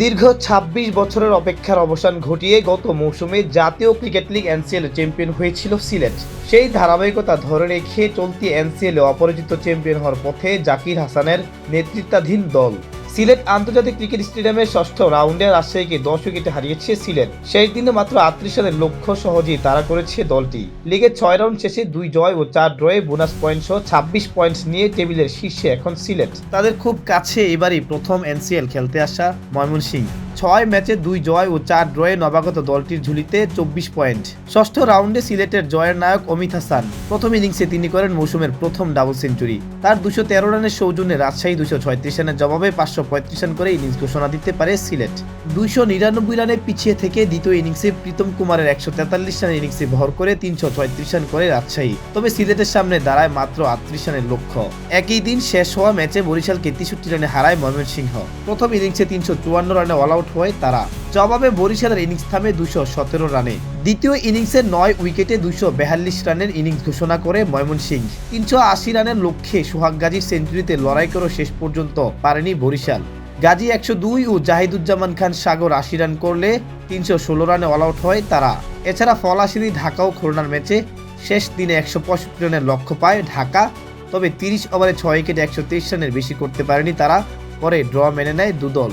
দীর্ঘ ২৬ বছরের অপেক্ষার অবসান ঘটিয়ে গত মৌসুমে জাতীয় ক্রিকেট লিগ এনসিএল চ্যাম্পিয়ন হয়েছিল সিলেট। সেই ধারাবাহিকতা ধরে রেখে চলতি এনসিএল অপরাজিত চ্যাম্পিয়ন হওয়ার পথে জাকির হাসানের নেতৃত্বাধীন দল। সিলেট আন্তর্জাতিক ক্রিকেট স্টেডিয়ামের ষষ্ঠ রাউন্ডে রাজশাহীকে দশ উইকেটে হারিয়েছে সিলেট। শেষ দিনে মাত্র আটত্রিশ রানের লক্ষ্য সহজেই তারা করেছে দলটি। লিগের ছয় রাউন্ড শেষে দুই জয় ও চার ড্রয়ে বোনাস পয়েন্ট সহ ছাব্বিশ পয়েন্ট নিয়ে টেবিলের শীর্ষে এখন সিলেট। তাদের খুব কাছে এবারই প্রথম এনসিএল খেলতে আসা ময়মনসিংহ। ছয় ম্যাচে দুই জয় ও চার ড্রয়ে নবাগত দলটির ঝুলিতে চব্বিশ পয়েন্ট। ষষ্ঠ রাউন্ডে সিলেটের জয়ের নায়ক অমিত হাসান প্রথম ইনিংসে তিনি করেন মৌসুমের প্রথম ডাবল সেঞ্চুরি। তার দুশো তেরো রানের সৌজন্যে রাজশাহী দুশো ছয়ত্রিশ রানের জবাবে পাঁচশো পঁয়ত্রিশ রান করে ইনিংস ঘোষণা দিতে পারে সিলেট। দুইশো নিরানব্বই রানে পিছিয়ে থেকে দ্বিতীয় ইনিংসে প্রীতম কুমারের একশো তেতাল্লিশ রানের ইনিংসে ভর করে তিনশো ছয়ত্রিশ রান করে রাজশাহী। তবে সিলেটের সামনে দাঁড়ায় মাত্র আটত্রিশ রানের লক্ষ্য। একই দিন শেষ হওয়া ম্যাচে বরিশালকে তেষট্টি রানে হারায় ময়মনসিংহ। প্রথম ইনিংসে তিনশো চুয়ান্ন রানে অল আউট হয় তারা। জবাবে বরিশালের ইনিংস থামে দুশো সতেরো রানে। দ্বিতীয় ইনিংসে নয় উইকেটে দুশো বেয়াল্লিশ রানের ইনিংস ঘোষণা করে ময়মনসিংহ। তিনশো আশি রানের লক্ষ্যে সোহাগ গাজীর সেঞ্চুরিতে লড়াই করে শেষ পর্যন্ত পারেনি বরিশাল। গাজী একশো দুই ও জাহিদুজ্জামান খান সাগর আশি রান করলে তিনশো ষোলো রানে অল আউট হয় তারা। এছাড়া ফলাশিরি ঢাকা ও খুলনার ম্যাচে শেষ দিনে একশো পঁয়ষট্টি রানের লক্ষ্য পায় ঢাকা, তবে তিরিশ ওভারে ছয় উইকেটে একশো তেইশ রানের বেশি করতে পারেনি তারা, পরে ড্র মেনে নেয় দুদল।